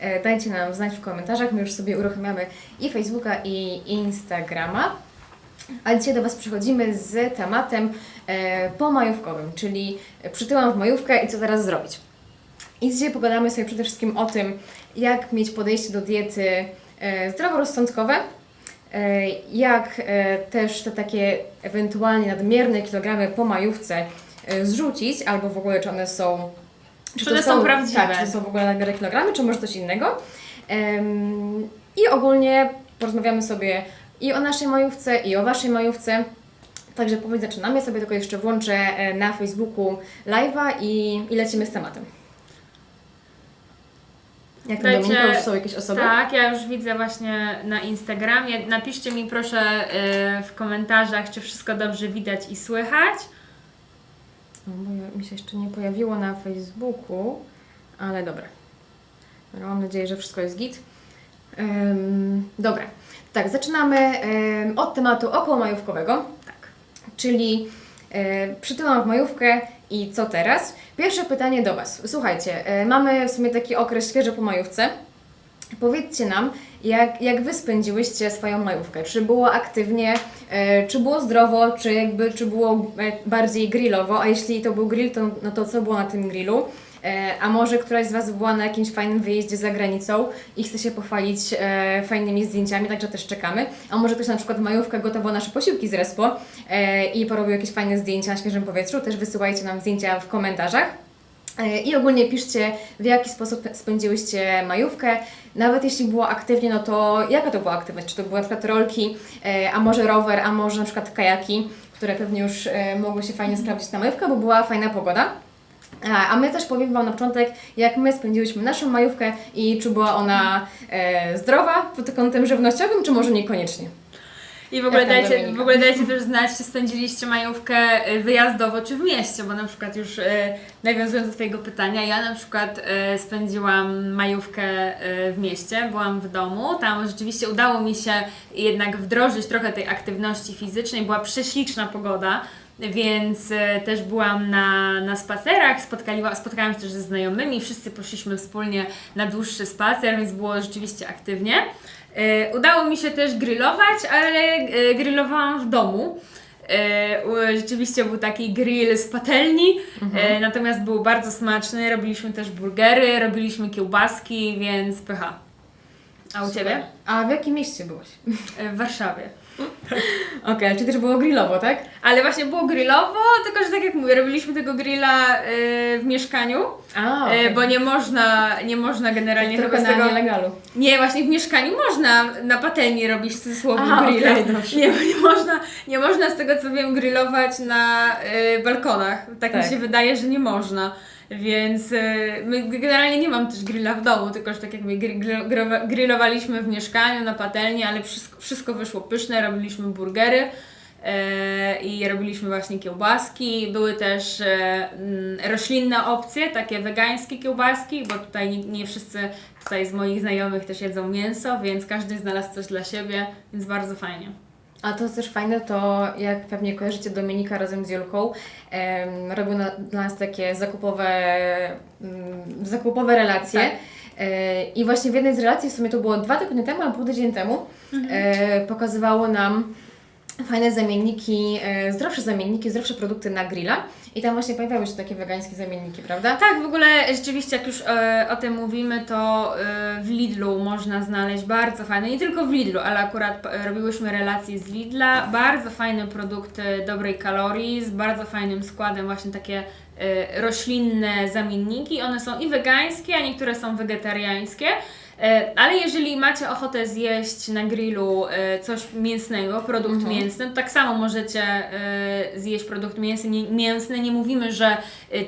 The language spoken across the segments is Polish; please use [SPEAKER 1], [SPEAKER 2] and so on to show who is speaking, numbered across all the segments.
[SPEAKER 1] e, dajcie nam znać w komentarzach. My już sobie uruchamiamy i Facebooka, i Instagrama. A dzisiaj do Was przychodzimy z tematem e, pomajówkowym, czyli przytyłam w majówkę i co teraz zrobić. I dzisiaj pogadamy sobie przede wszystkim o tym, jak mieć podejście do diety e, zdroworozsądkowe, e, jak e, też te takie ewentualnie nadmierne kilogramy po majówce e, zrzucić, albo w ogóle czy one są...
[SPEAKER 2] Czy one są prawdziwe?
[SPEAKER 1] Tak, czy to są w ogóle nadmierne kilogramy, czy może coś innego. Em, I ogólnie porozmawiamy sobie i o naszej majówce, i o Waszej majówce. Także powoli zaczynamy. Ja sobie tylko jeszcze włączę e, na Facebooku live'a i, i lecimy z tematem. Jak
[SPEAKER 2] Dajcie-
[SPEAKER 1] Dominika, już są jakieś osoby?
[SPEAKER 2] Tak, ja już widzę właśnie na Instagramie. Napiszcie mi proszę y, w komentarzach, czy wszystko dobrze widać i słychać.
[SPEAKER 1] No, bo mi się jeszcze nie pojawiło na Facebooku, ale dobra. Dobra, mam nadzieję, że wszystko jest git. Em, dobra, tak, zaczynamy od tematu okołomajówkowego,
[SPEAKER 2] Tak.
[SPEAKER 1] czyli e, przytyłam w majówkę i co teraz? Pierwsze pytanie do Was. Słuchajcie, e, mamy w sumie taki okres świeżo po majówce. Powiedzcie nam, jak, jak Wy spędziłyście swoją majówkę? Czy było aktywnie, e, czy było zdrowo, czy jakby, czy było e, bardziej grillowo? A jeśli to był grill, to, no to co było na tym grillu? E, a może któraś z Was była na jakimś fajnym wyjeździe za granicą i chce się pochwalić fajnymi zdjęciami, także też czekamy. A może ktoś na przykład majówkę gotował nasze posiłki z Respo i porobił jakieś fajne zdjęcia na świeżym powietrzu, też wysyłajcie nam zdjęcia w komentarzach. I ogólnie piszcie, w jaki sposób spędziłyście majówkę. Nawet jeśli było aktywnie, no to jaka to była aktywność? Czy to były na przykład rolki, e, a może rower, a może na przykład kajaki, które pewnie już e, mogły się fajnie sprawdzić na majówkę, bo była fajna pogoda. A, my też powiem Wam na początek, jak my spędziłyśmy naszą majówkę i czy była ona e, zdrowa pod kątem żywnościowym, czy może niekoniecznie.
[SPEAKER 2] I w ogóle, dajcie,
[SPEAKER 1] Dominika?
[SPEAKER 2] w ogóle dajcie też znać, czy spędziliście majówkę y, wyjazdowo, czy w mieście, bo na przykład już y, nawiązując do Twojego pytania, ja na przykład y, spędziłam majówkę y, w mieście, byłam w domu, tam rzeczywiście udało mi się jednak wdrożyć trochę tej aktywności fizycznej, była prześliczna pogoda, więc y, też byłam na, na spacerach, spotkaliła, spotkałam się też ze znajomymi, wszyscy poszliśmy wspólnie na dłuższy spacer, więc było rzeczywiście aktywnie. E, Udało mi się też grillować, ale e, grillowałam w domu. E, Rzeczywiście był taki grill z patelni, e, natomiast był bardzo smaczny. Robiliśmy też burgery, robiliśmy kiełbaski, więc pycha. A u Ciebie?
[SPEAKER 1] A w jakim mieście byłaś?
[SPEAKER 2] W Warszawie.
[SPEAKER 1] Okej, czyli też było grillowo, tak?
[SPEAKER 2] Ale właśnie było grillowo, tylko że tak jak mówię, robiliśmy tego grilla e, w mieszkaniu,
[SPEAKER 1] A,
[SPEAKER 2] e, bo nie można, nie można generalnie
[SPEAKER 1] trochę
[SPEAKER 2] chyba
[SPEAKER 1] na
[SPEAKER 2] z tego...
[SPEAKER 1] nielegalu.
[SPEAKER 2] Nie, właśnie w mieszkaniu można na patelni robić w cudzysłowie
[SPEAKER 1] Aha,
[SPEAKER 2] grilla.
[SPEAKER 1] dobrze.
[SPEAKER 2] nie, nie, można, nie można z tego co wiem grillować na y, balkonach. Tak, mi
[SPEAKER 1] Tak.
[SPEAKER 2] się wydaje, że nie można. Więc y, my generalnie nie mam też grilla w domu, tylko że tak jak grillowa- grillowaliśmy w mieszkaniu na patelni, ale wszystko, wszystko wyszło pyszne, robiliśmy burgery. e, I robiliśmy właśnie kiełbaski. Były też e, mm, roślinne opcje, takie wegańskie kiełbaski, bo tutaj nie, nie wszyscy tutaj z moich znajomych też jedzą mięso, więc każdy znalazł coś dla siebie, więc bardzo fajnie.
[SPEAKER 1] A to też fajne, to jak pewnie kojarzycie Dominika razem z Julką, em, robił na, dla nas takie zakupowe, mm, zakupowe relacje.
[SPEAKER 2] Tak.
[SPEAKER 1] E, I właśnie w jednej z relacji, w sumie to było dwa tygodnie temu albo pół tydzień temu, e, pokazywało nam fajne zamienniki, e, zdrowsze zamienniki, zdrowsze produkty na grilla. I tam właśnie pojawiały się takie wegańskie zamienniki, prawda?
[SPEAKER 2] Tak, w ogóle rzeczywiście jak już e, o tym mówimy, to e, w Lidlu można znaleźć bardzo fajne, nie tylko w Lidlu, ale akurat e, robiłyśmy relacje z Lidla, bardzo fajne produkty dobrej kalorii, z bardzo fajnym składem, właśnie takie e, roślinne zamienniki. One są i wegańskie, a niektóre są wegetariańskie. E, Ale jeżeli macie ochotę zjeść na grillu e, coś mięsnego, produkt
[SPEAKER 1] Mhm.
[SPEAKER 2] mięsny, to tak samo możecie e, zjeść produkt mięsny. Nie, mięsny. Nie mówimy, że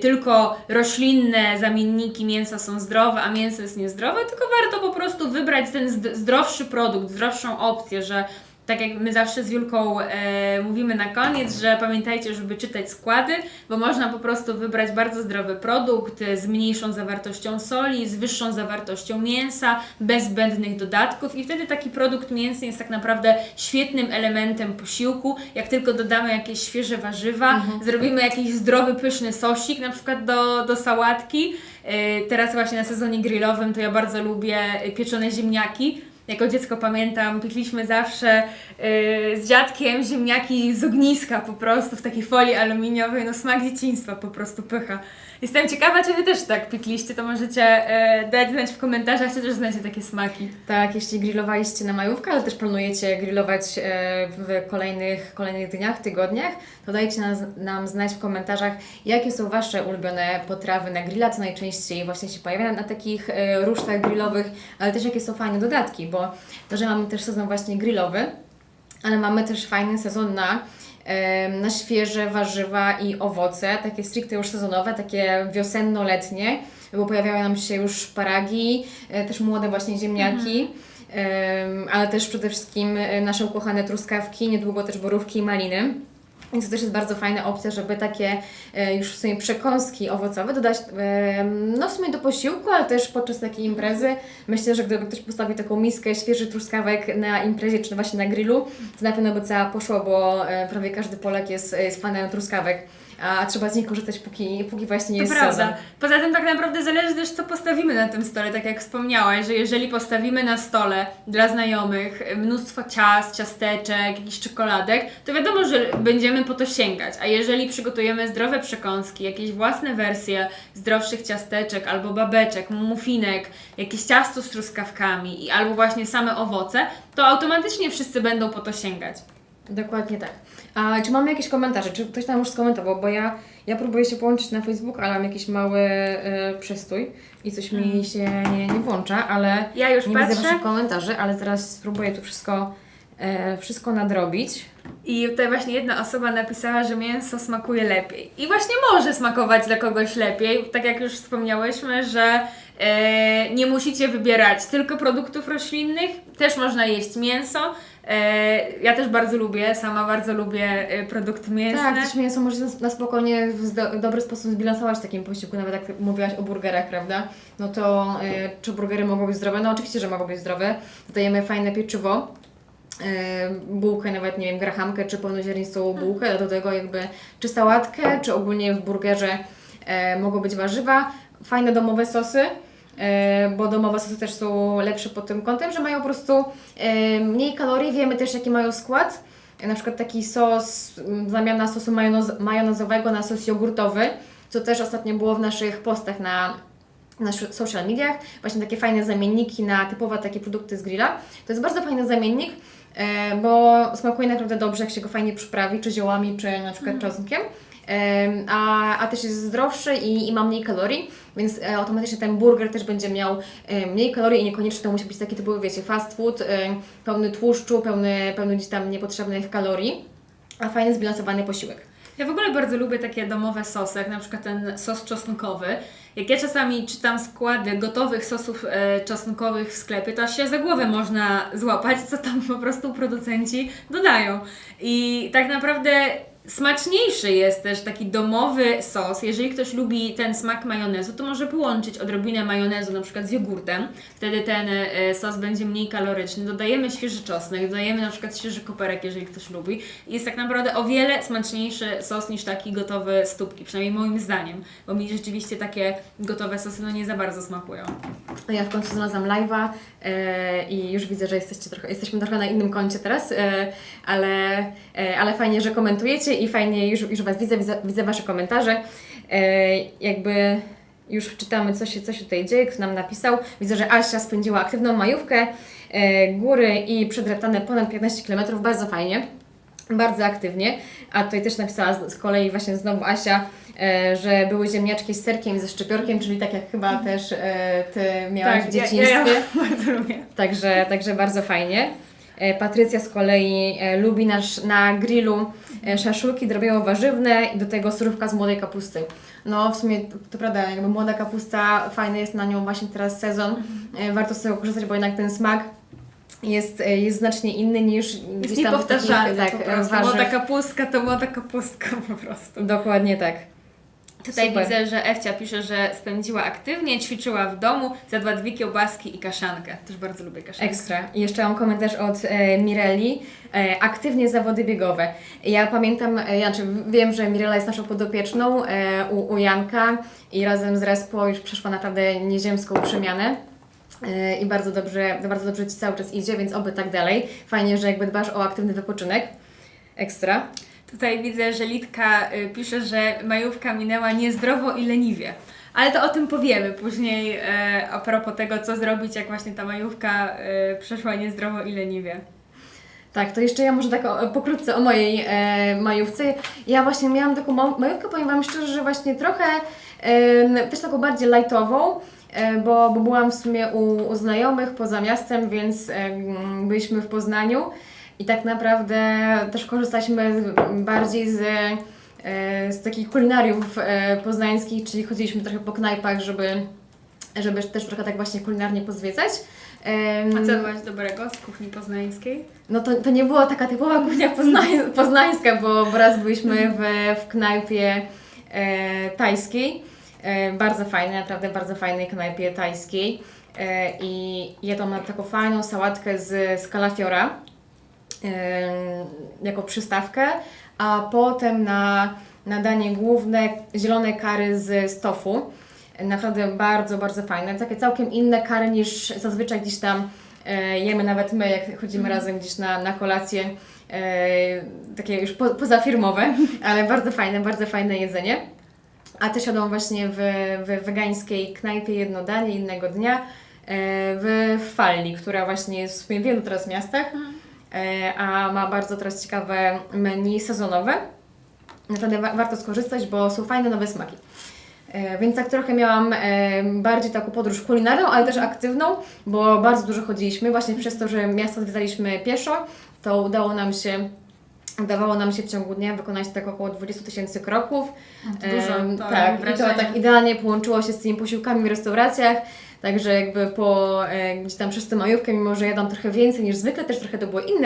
[SPEAKER 2] tylko roślinne zamienniki mięsa są zdrowe, a mięso jest niezdrowe, tylko warto po prostu wybrać ten zd- zdrowszy produkt, zdrowszą opcję, że tak jak my zawsze z Julką e, mówimy na koniec, że pamiętajcie, żeby czytać składy, bo można po prostu wybrać bardzo zdrowy produkt z mniejszą zawartością soli, z wyższą zawartością mięsa, bez zbędnych dodatków i wtedy taki produkt mięsny jest tak naprawdę świetnym elementem posiłku. Jak tylko dodamy jakieś świeże warzywa, zrobimy jakiś zdrowy, pyszny sosik, na przykład do, do sałatki. E, Teraz właśnie na sezonie grillowym to ja bardzo lubię pieczone ziemniaki. Jako dziecko pamiętam, piekliśmy zawsze yy, z dziadkiem ziemniaki z ogniska po prostu w takiej folii aluminiowej. No smak dzieciństwa, po prostu pycha. Jestem ciekawa, czy Wy też tak piekliście, to możecie yy, dać znać w komentarzach, czy też znacie takie smaki.
[SPEAKER 1] Tak, jeśli grillowaliście na majówkę, ale też planujecie grillować e, w kolejnych, kolejnych dniach, tygodniach, to dajcie nas, nam znać w komentarzach, jakie są Wasze ulubione potrawy na grilla, co najczęściej właśnie się pojawia na takich e, rusztach grillowych, ale też jakie są fajne dodatki, bo to, że mamy też sezon właśnie grillowy, ale mamy też fajny sezon na, na świeże warzywa i owoce, takie stricte już sezonowe, takie wiosenno-letnie, bo pojawiają nam się już szparagi, e, też młode właśnie ziemniaki. em, Ale też przede wszystkim e, nasze ukochane truskawki, niedługo też borówki i maliny. Więc to też jest bardzo fajna opcja, żeby takie e, już w sumie przekąski owocowe dodać em, no w sumie do posiłku, ale też podczas takiej imprezy. Myślę, że gdyby ktoś postawił taką miskę świeżych truskawek na imprezie czy właśnie na grillu, to na pewno by cała poszło, bo e, prawie każdy Polak jest, jest fanem truskawek, a trzeba z nich korzystać póki, póki właśnie nie
[SPEAKER 2] To
[SPEAKER 1] jest
[SPEAKER 2] prawda.
[SPEAKER 1] sezon.
[SPEAKER 2] Poza tym tak naprawdę zależy też, co postawimy na tym stole, tak jak wspomniałaś, że jeżeli postawimy na stole dla znajomych mnóstwo ciast, ciasteczek, jakichś czekoladek, to wiadomo, że będziemy po to sięgać. A jeżeli przygotujemy zdrowe przekąski, jakieś własne wersje zdrowszych ciasteczek albo babeczek, muffinek, jakieś ciasto z truskawkami i albo właśnie same owoce, to automatycznie wszyscy będą po to sięgać.
[SPEAKER 1] Dokładnie tak. A czy mamy jakieś komentarze? Czy ktoś tam już skomentował? Bo ja, ja próbuję się połączyć na Facebook, ale mam jakiś mały e, przestój i coś mi się nie, nie włącza, ale
[SPEAKER 2] Ja już
[SPEAKER 1] nie widzę
[SPEAKER 2] patrzę.
[SPEAKER 1] Waszych komentarzy, ale teraz spróbuję tu wszystko, e, wszystko nadrobić.
[SPEAKER 2] I tutaj właśnie jedna osoba napisała, że mięso smakuje lepiej. I właśnie może smakować dla kogoś lepiej. Tak jak już wspomniałyśmy, że e, nie musicie wybierać tylko produktów roślinnych, też można jeść mięso. E, ja też bardzo lubię, sama bardzo lubię e, produkty mięsne.
[SPEAKER 1] Tak, też mięso może na, spokojnie w dobry sposób zbilansować w takim posiłku, nawet jak mówiłaś o burgerach, prawda? No to e, czy burgery mogą być zdrowe? No oczywiście, że mogą być zdrowe. Dodajemy fajne pieczywo, bułkę, nawet nie wiem, grahamkę czy pełnoziarnistą bułkę, do tego jakby czy sałatkę, czy ogólnie w burgerze mogą być warzywa, fajne domowe sosy. E, Bo domowe sosy też są lepsze pod tym kątem, że mają po prostu e, mniej kalorii, wiemy też jaki mają skład. Na przykład taki sos, m, zamiana sosu majonezowego na sos jogurtowy, co też ostatnio było w naszych postach na naszych social mediach, właśnie takie fajne zamienniki na typowe takie produkty z grilla. To jest bardzo fajny zamiennik, e, bo smakuje naprawdę dobrze, jak się go fajnie przyprawi, czy ziołami, czy na przykład czosnkiem. A, a też jest zdrowszy i, i ma mniej kalorii, więc e, automatycznie ten burger też będzie miał e, mniej kalorii i niekoniecznie to musi być taki typowy, wiecie, fast food, e, pełny tłuszczu, pełny, pełny gdzieś tam niepotrzebnych kalorii, a fajnie zbilansowany posiłek.
[SPEAKER 2] Ja w ogóle bardzo lubię takie domowe sosy, jak na przykład ten sos czosnkowy. Jak ja czasami czytam składy gotowych sosów e, czosnkowych w sklepie, to aż się za głowę można złapać, co tam po prostu producenci dodają. I tak naprawdę smaczniejszy jest też taki domowy sos. Jeżeli ktoś lubi ten smak majonezu, to może połączyć odrobinę majonezu na przykład z jogurtem. Wtedy ten e, sos będzie mniej kaloryczny. Dodajemy świeży czosnek, dodajemy na przykład świeży koperek, jeżeli ktoś lubi. Jest tak naprawdę o wiele smaczniejszy sos niż taki gotowy z tubki, przynajmniej moim zdaniem, bo mi rzeczywiście takie gotowe sosy no nie za bardzo smakują.
[SPEAKER 1] No ja w końcu znalazłam live'a e, i już widzę, że jesteście trochę, jesteśmy trochę na innym koncie teraz, e, ale, ale fajnie, że komentujecie i fajnie już, już Was widzę, widzę, widzę Wasze komentarze. E, jakby już czytamy, co się, co się tutaj dzieje, kto nam napisał. Widzę, że Asia spędziła aktywną majówkę, e, góry i przedreptane ponad 15 km, bardzo fajnie. Bardzo aktywnie, a tutaj też napisała z, kolei właśnie znowu Asia, e, że były ziemniaczki z serkiem i ze szczypiorkiem, czyli tak jak chyba też Ty miałaś w
[SPEAKER 2] ja,
[SPEAKER 1] dzieciństwie.
[SPEAKER 2] ja, ja bardzo lubię.
[SPEAKER 1] Także, także bardzo fajnie. Patrycja z kolei lubi nasz, na grillu e, szaszłyki drobiowo-warzywne i do tego surówka z młodej kapusty. No w sumie to, prawda, jakby młoda kapusta, fajny jest na nią właśnie teraz sezon. E, Warto z tego korzystać, bo jednak ten smak jest, e, jest znacznie inny niż
[SPEAKER 2] Jest
[SPEAKER 1] gdzieś tam
[SPEAKER 2] niepowtarzalny
[SPEAKER 1] takich,
[SPEAKER 2] po
[SPEAKER 1] tak,
[SPEAKER 2] prostu. Była
[SPEAKER 1] warzyw.
[SPEAKER 2] taka pustka, to była taka pustka po prostu.
[SPEAKER 1] Dokładnie tak.
[SPEAKER 2] Tutaj
[SPEAKER 1] Super.
[SPEAKER 2] widzę, że Ewcia pisze, że spędziła aktywnie, ćwiczyła w domu, zjadła dwie kiełbaski i kaszankę. Też bardzo lubię kaszankę.
[SPEAKER 1] Ekstra. I jeszcze mam komentarz od e, Mireli. E, aktywnie zawody biegowe. Ja pamiętam, e, znaczy wiem, że Mirela jest naszą podopieczną e, u, u Janka i razem z Respo już przeszła naprawdę nieziemską przemianę. E, I bardzo dobrze, bardzo dobrze Ci cały czas idzie, więc oby tak dalej. Fajnie, że jakby dbasz o aktywny wypoczynek. Ekstra.
[SPEAKER 2] Tutaj widzę, że Litka y, pisze, że majówka minęła niezdrowo i leniwie. Ale to o tym powiemy później e, a propos tego, co zrobić, jak właśnie ta majówka e, przeszła niezdrowo i leniwie.
[SPEAKER 1] Tak, to jeszcze ja może tak o, pokrótce o mojej e, majówce. Ja właśnie miałam taką ma- majówkę, powiem Wam szczerze, że właśnie trochę e, też taką bardziej lightową, e, bo, bo byłam w sumie u, u znajomych poza miastem, więc e, byliśmy w Poznaniu i tak naprawdę też korzystaliśmy z- bardziej z, e, z takich kulinariów e, poznańskich, czyli chodziliśmy trochę po knajpach, żeby, żeby też trochę tak właśnie kulinarnie pozwiedzać. Em,
[SPEAKER 2] A co jadłaś dobrego z kuchni poznańskiej?
[SPEAKER 1] no to, to nie była taka typowa kuchnia poznań, poznańska, bo, bo raz byliśmy w, w knajpie e, tajskiej, e, bardzo fajnej, naprawdę bardzo fajnej knajpie tajskiej e, i jadłam na taką fajną sałatkę z, z kalafiora jako przystawkę, a potem na, na danie główne zielone kary z, z tofu. Naprawdę bardzo, bardzo fajne. Takie całkiem inne kary niż zazwyczaj gdzieś tam e, jemy nawet my, jak chodzimy razem gdzieś na, na kolację. E, takie już po, pozafirmowe, ale bardzo fajne, bardzo fajne jedzenie. A też jadłam właśnie w, w wegańskiej knajpie jedno danie innego dnia e, w Falli, która właśnie jest w wielu teraz miastach, e, a ma bardzo teraz ciekawe menu sezonowe. Naprawdę wa- warto skorzystać, bo są fajne nowe smaki. E, Więc tak trochę miałam e, bardziej taką podróż kulinarną, ale też aktywną, bo bardzo dużo chodziliśmy. Właśnie przez to, że miasto zwiedzaliśmy pieszo, to udało nam się, udawało nam się w ciągu dnia wykonać tak około 20 tysięcy kroków.
[SPEAKER 2] Dużo,
[SPEAKER 1] tak,
[SPEAKER 2] robi
[SPEAKER 1] i to tak idealnie połączyło się z tymi posiłkami w restauracjach. Także jakby po e, gdzieś tam przez tę majówkę, mimo że jadłam trochę więcej niż zwykle, też trochę to były inne